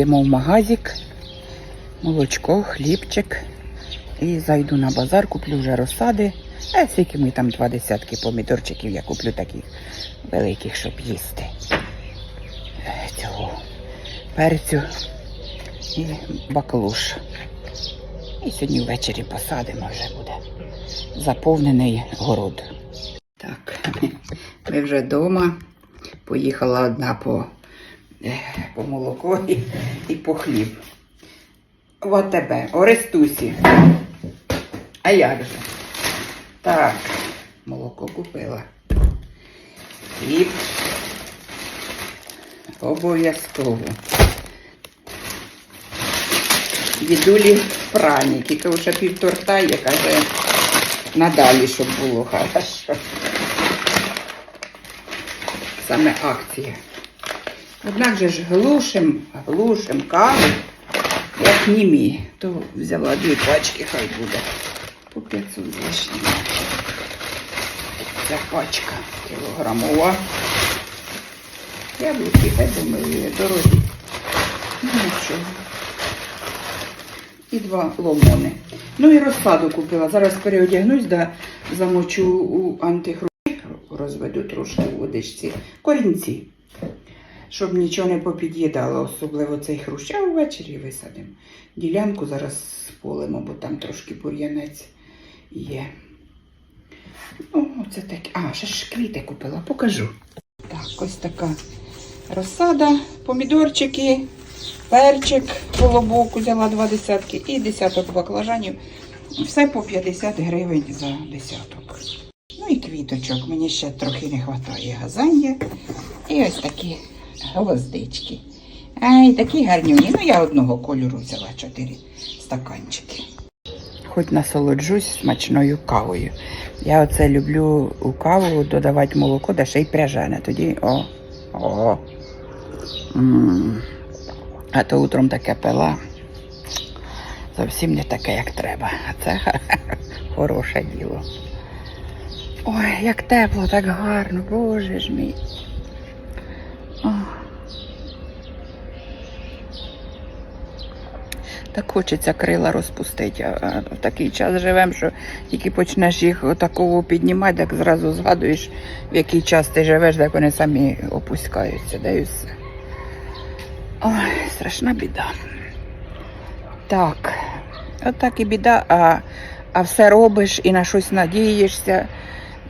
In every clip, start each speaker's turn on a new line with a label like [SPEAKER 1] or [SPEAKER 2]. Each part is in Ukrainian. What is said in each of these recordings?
[SPEAKER 1] Йдемо в магазик, молочко, хлібчик. І зайду на базар, куплю вже розсади. А скільки ми там два десятки помідорчиків, я куплю таких великих, щоб їсти. Е, Цього перцю і баклуш. І сьогодні ввечері посадимо вже буде заповнений город. Так, ми вже вдома. Поїхала одна по, е, по молоко і, і по хліб. От тебе, Орестусі. А як же? Так, молоко купила. Хліб. Обов'язково. Дідулі праніки, тому що півторта є, каже, надалі, щоб було хорошо. Саме акція. Однак же ж глушим, глушим каву, як німі, то взяла дві пачки, хай буде. По 500 з лишнім. Ця пачка кілограмова. Яблуки, хай думаю, дорогі. Ну нічого. І два ломони. Ну і розсаду купила. Зараз переодягнусь, да замочу у антихру. Розведу трошки у водичці. Корінці. Щоб нічого не попід'їдало, особливо цей хрущ. А ввечері висадимо. Ділянку зараз сполимо, бо там трошки бур'янець є. Ну, оце таке. А, ще ж квіти купила, покажу. Так, ось така розсада, помідорчики, перчик, колобок взяла два десятки і десяток баклажанів. Все по 50 гривень за десяток. Ну і квіточок. Мені ще трохи не вистачає газання. І ось такі гвоздички. Ай, такі гарнюні. Ну, я одного кольору взяла чотири стаканчики. Хоч насолоджусь смачною кавою. Я оце люблю у каву додавати молоко, да ще й пряжене. Тоді о, о. м А то утром таке пила. Зовсім не таке, як треба. А це хороше діло. Ой, як тепло, так гарно, боже ж мій. Так хочеться крила розпустити. А в такий час живемо, що тільки почнеш їх отаково піднімати, так зразу згадуєш, в який час ти живеш, так вони самі опускаються, да. Ой, страшна біда. Так, отак і біда, а, а все робиш і на щось надієшся,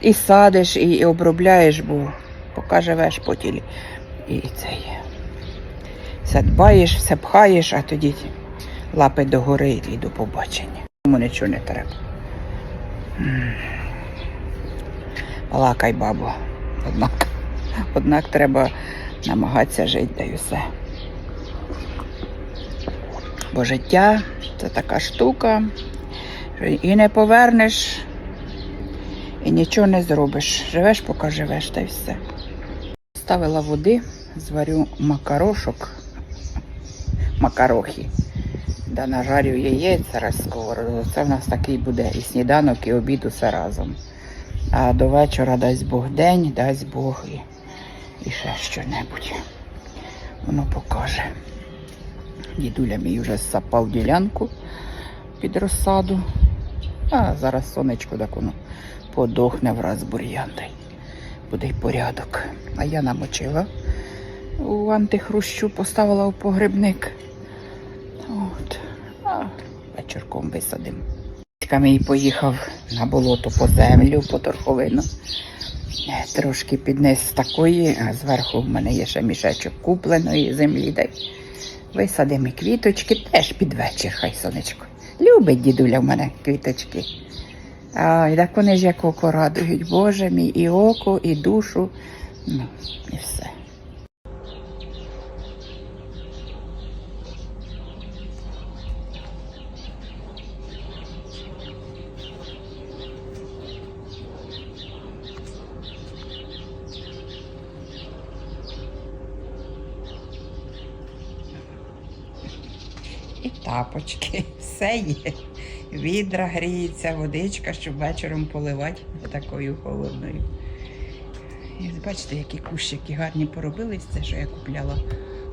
[SPEAKER 1] і садиш, і, і обробляєш, бо поки живеш по тілі. І цей. Все дбаєш, все пхаєш, а тоді лапи догори і до побачення. Тому нічого не треба. Балакай, бабо. Однак, однак треба намагатися жити, да й все. Бо життя це така штука, що і не повернеш, і нічого не зробиш. Живеш, поки живеш, та й все. Ставила води, зварю макарошок, макарохи. Да нажарю яєць зараз скоро. Це в нас такий буде і сніданок, і обід усе разом. А до вечора дасть Бог день, дасть Бог і, і ще що-небудь. Воно покаже. Дідуля мій вже сапав ділянку під розсаду. А зараз сонечко так воно подохне враз бур'ян. та й Буде й порядок. А я намочила у антихрущу, поставила в погребник. От. Вечірком висадимо. Мій поїхав на болото по землю, по торховину. Е, Трошки підниз такої, а зверху в мене є ще мішечок купленої землі. Дай висадимо і квіточки теж під вечір, хай сонечко. Любить дідуля в мене квіточки. Ай, так вони ж як око радують. Боже мій, і око, і душу. Ну, і все. І тапочки, все є. Відра гріється, водичка, щоб вечором поливати такою холодною. І бачите, які кущики гарні поробились. Це що я купляла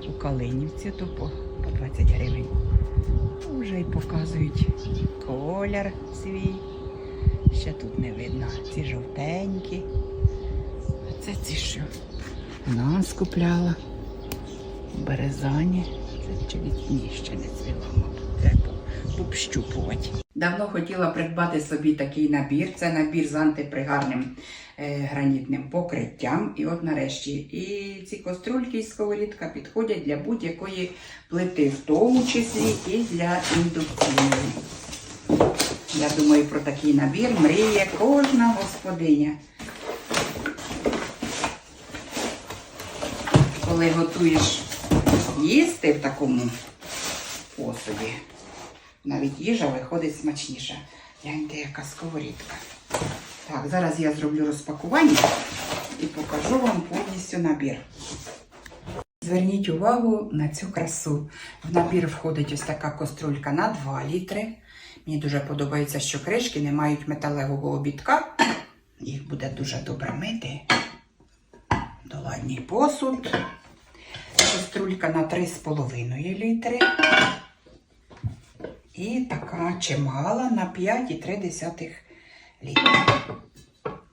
[SPEAKER 1] у Калинівці, то по- 20 гривень. Вже й показують колір свій. Ще тут не видно. Ці жовтенькі. А це ці що? Нас купляла. Березані. Чи ні, не. Треба общупувати. Давно хотіла придбати собі такий набір. Це набір з антипригарним е, гранітним покриттям. І от нарешті. І ці каструльки і сковорідка підходять для будь-якої плити, в тому числі і для індукційної. Я думаю, про такий набір мріє кожна господиня. Коли готуєш їсти в такому посуді, навіть їжа виходить смачніша. Гляньте, яка сковорідка. Так, зараз я зроблю розпакування і покажу вам повністю набір. Зверніть увагу на цю красу. В набір входить ось така каструлька на 2 літри. Мені дуже подобається, що кришки не мають металевого обідка. Їх буде дуже добре мити. Доладній посуд. Каструлька на 3,5 літри. І така чимала на 5,3 літри.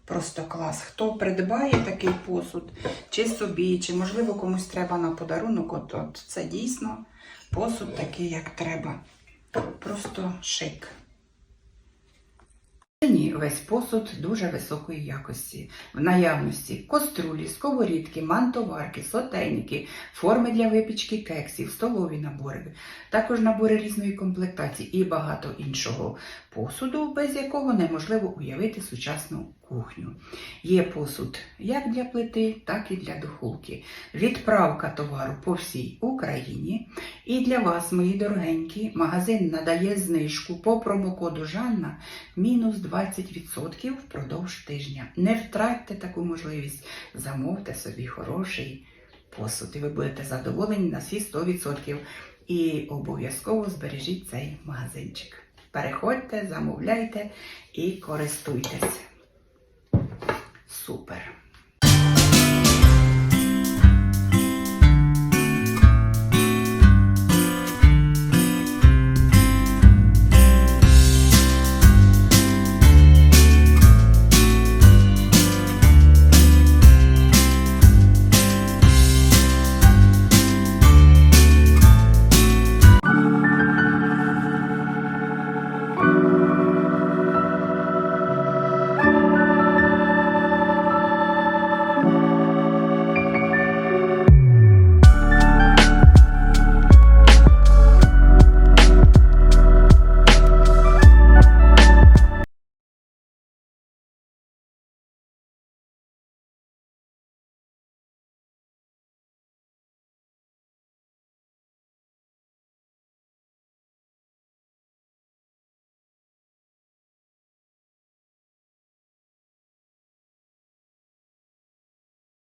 [SPEAKER 1] Просто клас. Хто придбає такий посуд, чи собі, чи можливо комусь треба на подарунок, от, от це дійсно посуд такий, як треба. Просто шик. Весь посуд дуже високої якості. В наявності кострулі, сковорідки, мантоварки, сотейники, форми для випічки кексів, столові набори, також набори різної комплектації і багато іншого посуду, без якого неможливо уявити сучасну кухню. Є посуд як для плити, так і для духовки. Відправка товару по всій Україні. І для вас, мої дорогенькі, магазин надає знижку по промокоду Жанна мінус 20% впродовж тижня. Не втратьте таку можливість. Замовте собі хороший посуд, і ви будете задоволені на всі 100%. І обов'язково збережіть цей магазинчик. Переходьте, замовляйте і користуйтесь. super.